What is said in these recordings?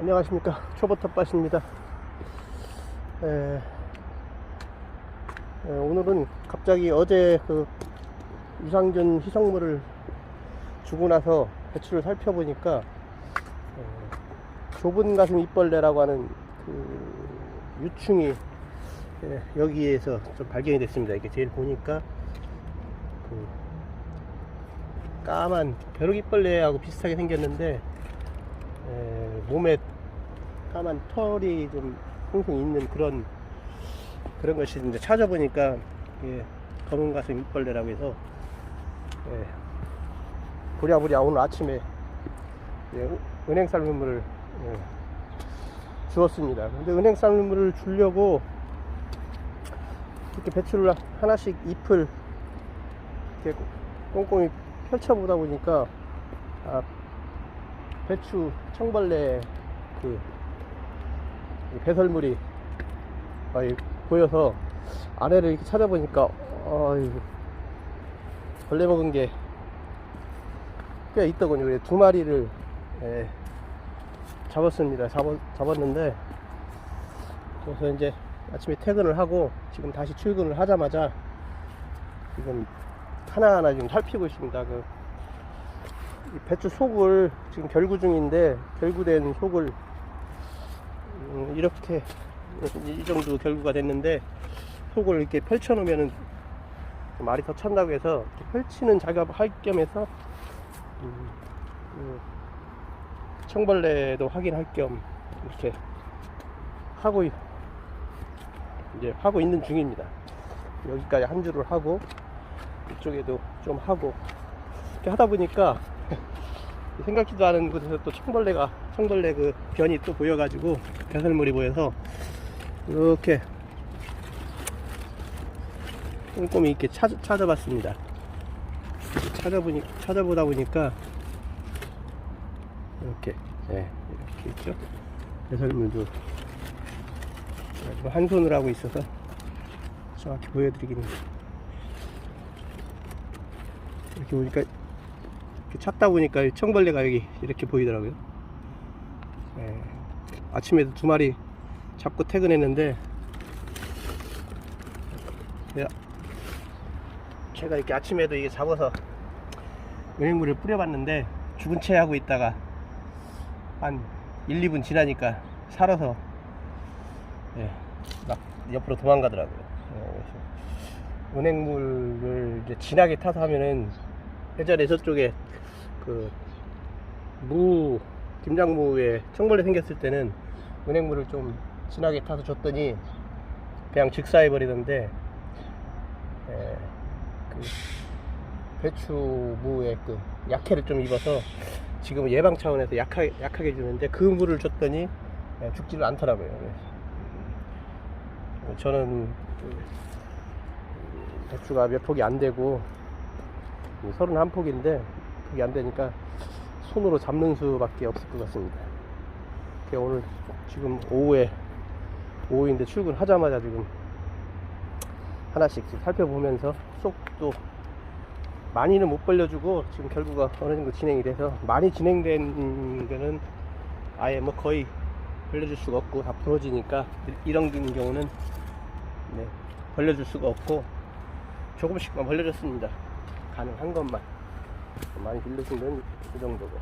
안녕하십니까 초보 텃밭입니다 에, 에, 오늘은 갑자기 어제 그 유상균 희석물을 주고 나서 배추를 살펴보니까 어, 좁은 가슴 입벌레라고 하는 그 유충이 예, 여기에서 좀 발견이 됐습니다. 이게 제일 보니까 그 까만 벼룩이벌레하고 비슷하게 생겼는데 에, 몸에 까만 털이 좀 풍성 있는 그런 그런 것이 있는데 찾아보니까 이게 검은 가슴 입벌레라고 해서 예, 부랴부랴 오늘 아침에 예, 은행 삶물을 예, 주었습니다. 근데 은행 삶물을 주려고 이렇게 배추를 하나씩 잎을 이렇게 꼼꼼히 펼쳐보다 보니까 아, 배추 청벌레 그 배설물이 아, 이 보여서 아래를 이렇게 찾아보니까 어이구 벌레 먹은 게 꽤 있더군요. 두 마리를 예, 잡았습니다. 잡았, 잡았는데 그래서 이제 아침에 퇴근을 하고 지금 다시 출근을 하자마자 지금 하나하나 지금 살피고 있습니다. 그, 이 배추 속을 지금 결구 중인데 결구된 속을 음, 이렇게 이 정도 결구가 됐는데 속을 이렇게 펼쳐 놓으면은 말이 더 찬다고 해서 펼치는 작업 할 겸해서 음, 음, 청벌레도 확인할 겸 이렇게 하고 있- 이제 하고 있는 중입니다. 여기까지 한 줄을 하고 이쪽에도 좀 하고 이렇게 하다 보니까 생각지도 않은 곳에서 또 청벌레가 청벌레 그 변이 또 보여가지고 배설물이 보여서 이렇게 꼼꼼히 이렇게 찾, 찾아봤습니다. 찾아보니 찾아보다 보니까 이렇게 예, 이렇게 있죠. 배설물도 한 손으로 하고 있어서 정확히 보여드리기는 이렇게 보니까 찾다 보니까 이 청벌레가 여기 이렇게 보이더라고요. 예, 아침에도 두 마리 잡고 퇴근했는데 제가, 이렇게 아침에도 이게 잡아서 은행물을 뿌려봤는데 죽은 채 하고 있다가 한 1, 2분 지나니까 살아서 예, 막 옆으로 도망가더라고요. 예, 은행물을 이제 진하게 타서 하면은 예전에 저쪽에 그 무, 김장무에 청벌레 생겼을 때는 은행물을 좀 진하게 타서 줬더니 그냥 즉사해버리던데 예, 그 배추무에 그 약해를 좀 입어서 지금은 예방 차원에서 약하게, 약하게 주는데 그 물을 줬더니 예, 죽지를 않더라고요. 저는 그 배추가 몇 폭이 안 되고 31폭인데 그게 안 되니까 손으로 잡는 수밖에 없을 것 같습니다. 오늘 지금 오후에 오후인데 출근하자마자 지금 하나씩 살펴보면서 속도 많이는 못 벌려주고 지금 결과가 어느 정도 진행이 돼서 많이 진행된 거는 아예 뭐 거의 벌려줄 수가 없고 다 부러지니까 이런 경우는 네, 벌려줄 수가 없고 조금씩만 벌려줬습니다. 가능한 것만 많이 건그 정도고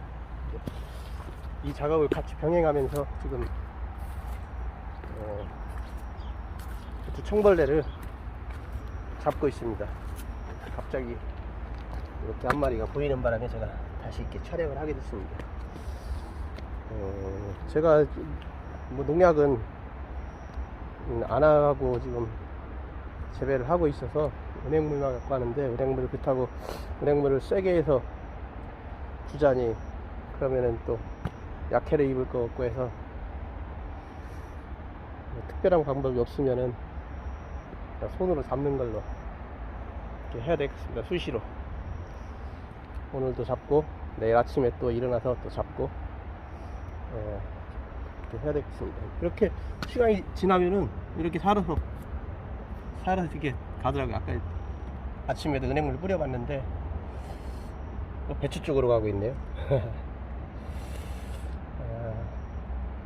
이 작업을 같이 병행하면서 지금 어, 두 청벌레를 잡고 있습니다. 갑자기 이렇게 한 마리가 보이는 바람에 제가 다시 이렇게 촬영을 하게 됐습니다. 어, 제가 뭐 농약은 음, 안 하고 지금 재배를 하고 있어서 은행물만 갖고 하는데 은행물을 그렇다고 은행물을 세게 해서 주자니 그러면은 또 약해를 입을 것 같고 해서 뭐 특별한 방법이 없으면은 손으로 잡는 걸로 이렇게 해야 되겠습니다 수시로. 오늘도 잡고 내일 아침에 또 일어나서 또 잡고 예, 이렇게 해야 되겠습니다. 이렇게 시간이 지나면은 이렇게 살아서 살아서 이렇게 가더라고요. 아까 아침에도 은행물 뿌려봤는데 배추 쪽으로 가고 있네요. 아,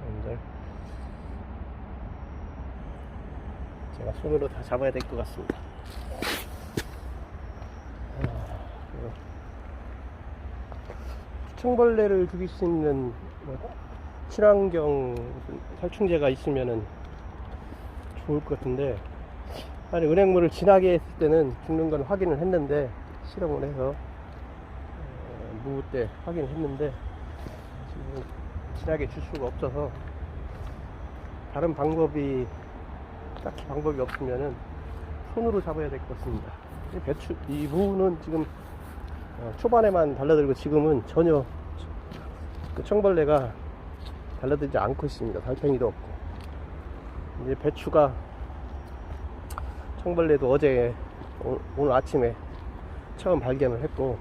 여러분들 제가 손으로 다 잡아야 될 것 같습니다. 아, 충벌레를 죽일 수 있는 뭐 친환경 살충제가 있으면은 좋을 것 같은데 아니 은행물을 진하게 했을 때는 죽는 건 확인을 했는데 실험을 해서 어, 무때 확인을 했는데 지금 진하게 줄 수가 없어서 다른 방법이 딱히 방법이 없으면은 손으로 잡아야 될 것 같습니다. 이 배추 이 무는 지금 어, 초반에만 달라들고 지금은 전혀 그 청벌레가 달라들지 않고 있습니다. 달팽이도 없고 이제 배추가 청벌레도 어제 오- 오늘 아침에 처음 발견을 했고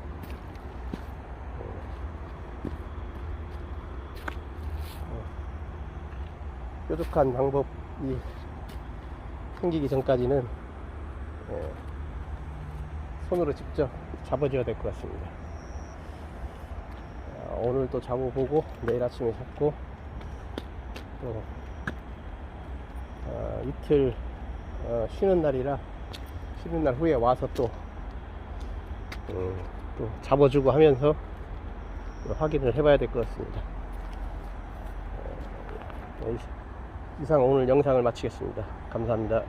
어, 뾰족한 방법이 생기기 전까지는 예, 손으로 직접 잡아줘야 될 것 같습니다. 아, 오늘 또 잡아보고 내일 아침에 잡고 또 어, 이틀 어, 쉬는 날이라 쉬는 날 후에 와서 또, 음, 또 잡아주고 하면서 또 확인을 해봐야 될 것 같습니다. 어, 이- 이상 오늘 영상을 마치겠습니다. 감사합니다.